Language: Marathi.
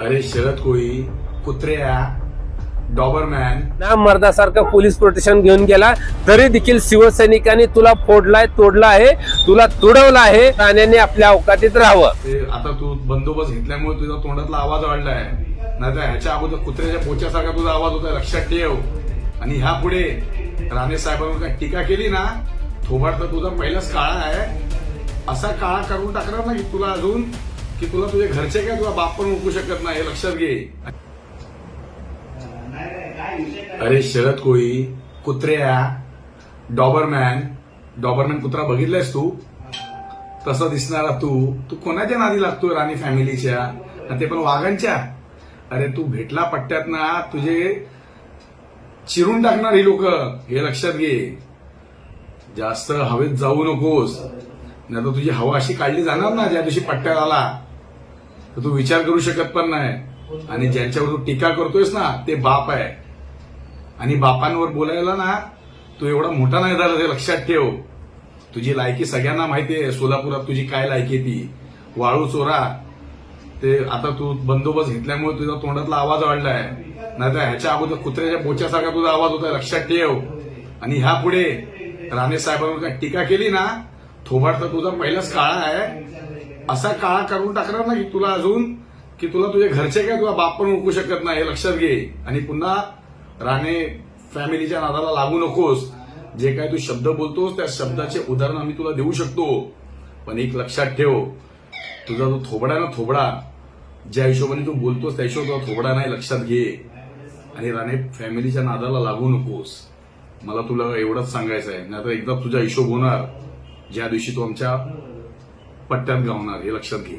अरे शरद कोळी कुत्र्या डॉबरमॅन. ना मर्दासारखं पोलीस प्रोटेक्शन घेऊन गेला. तरी देखील शिवसैनिकांनी तुला फोडलाय तोडला आहे तुला तुडवलं आहे राण्याने आपल्या अवकातीत राहावं. ते आता तू बंदोबस्त घेतल्यामुळे तुझा तोंडातला आवाज वाढलाय नाही तर ह्याच्या अगोदर कुत्र्याच्या पोच्यासारखा तुझा आवाज होता लक्षात ठेव. आणि ह्या पुढे राणे साहेबांवर काय टीका केली ना थोबाड तर तुझा पहिलाच काळा आहे. असा काळा करून टाकणार ना की तुला अजून. की तुला तुझ्या घरचे काय तुला बाप पण ओळखू शकत नाही हे लक्षात घे. अरे शरद कोळी कुत्र्या डॉबरमॅन डॉबरमॅन कुत्रा बघितलायस तू? तसा दिसणारा तू. तू कोणाच्या नादी लागतोय राणी फॅमिलीच्या? आणि ते पण वाघांच्या? अरे तू भेटला पट्ट्यात ना तुझे चिरून टाकणार ही लोक हे लक्षात घे. जास्त हवेत जाऊ नकोस. नाही तर तुझी हवा अशी काढली जाणार ना ज्या दिवशी पट्ट्यात आला. तर तू विचार करू शकत पण नाही. आणि ज्यांच्यावर तू टीका करतोयस ना ते बाप आहे. आणि बापांवर बोलायला ना तू एवढा मोठा नाही झाला ते लक्षात ठेव. तुझी लायकी सगळ्यांना माहिती आहे. सोलापुरात तुझी काय लायकी आहे ती? वाळू चोरा. ते आता तू बंदोबस्त घेतल्यामुळे तुझा तोंडातला आवाज वाढलाय. नाही तर ह्याच्या अगोदर कुत्र्याच्या पोच्यासारखा तुझा आवाज होता लक्षात ठेव. आणि ह्या पुढे राणे साहेबांवर काय टीका केली ना थोबाडचा तर तुझा पहिलाच काळा आहे. असा काळा करून टाकणार ना की तुला अजून की तुला तुझे घरचे काय तुला बाप पण ओळखू शकत नाही हे लक्षात घे. आणि पुन्हा राणे फॅमिलीच्या नादाला लागू नकोस. जे काय तू शब्द बोलतोस त्या शब्दाचे उदाहरण आम्ही तुला देऊ शकतो. पण एक लक्षात ठेव तुझा जो थोबडा ना थोबडा ज्या हिशोबाने तू बोलतोस त्या हिशोब तुझा थोबडा नाही लक्षात घे. आणि राणे फॅमिलीच्या नादाला लागू नकोस. मला तुला एवढंच सांगायचं आहे नाही तर एकदा तुझा हिशोब होणार. ज्या दिवशी तू आमच्या పట్టానుగా ఉన్నారు ఈ ఎలక్షన్కి.